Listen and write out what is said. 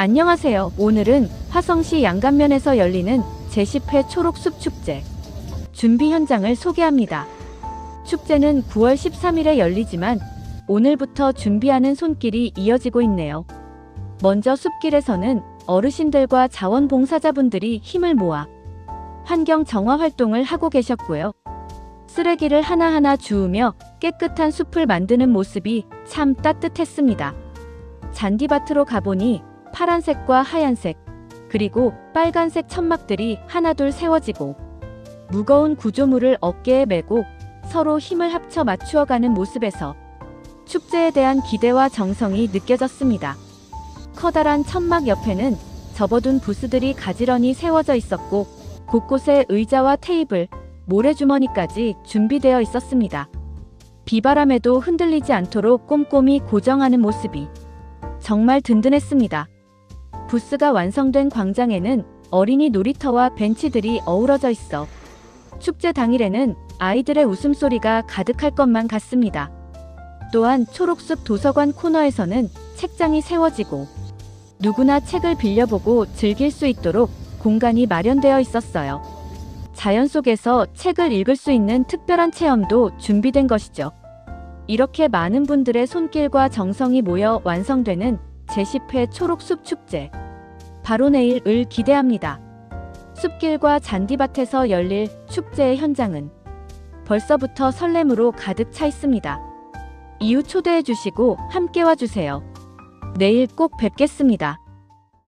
안녕하세요. 오늘은 화성시 양감면에서 열리는 제10회 초록숲 축제 준비 현장을 소개합니다. 축제는 9월 13일에 열리지만 오늘부터 준비하는 손길이 이어지고 있네요. 먼저 숲길에서는 어르신들과 자원봉사자분들이 힘을 모아 환경 정화 활동을 하고 계셨고요. 쓰레기를 하나하나 주우며 깨끗한 숲을 만드는 모습이 참 따뜻했습니다. 잔디밭으로 가보니 파란색과 하얀색, 그리고 빨간색 천막들이 하나둘 세워지고 무거운 구조물을 어깨에 메고 서로 힘을 합쳐 맞추어가는 모습에서 축제에 대한 기대와 정성이 느껴졌습니다. 커다란 천막 옆에는 접어둔 부스들이 가지런히 세워져 있었고 곳곳에 의자와 테이블, 모래주머니까지 준비되어 있었습니다. 비바람에도 흔들리지 않도록 꼼꼼히 고정하는 모습이 정말 든든했습니다. 부스가 완성된 광장에는 어린이 놀이터와 벤치들이 어우러져 있어 축제 당일에는 아이들의 웃음소리가 가득할 것만 같습니다. 또한 초록숲 도서관 코너에서는 책장이 세워지고 누구나 책을 빌려보고 즐길 수 있도록 공간이 마련되어 있었어요. 자연 속에서 책을 읽을 수 있는 특별한 체험도 준비된 것이죠. 이렇게 많은 분들의 손길과 정성이 모여 완성되는 제10회 초록숲 축제. 바로 내일을 기대합니다. 숲길과 잔디밭에서 열릴 축제의 현장은 벌써부터 설렘으로 가득 차 있습니다. 이후 초대해 주시고 함께 와 주세요. 내일 꼭 뵙겠습니다.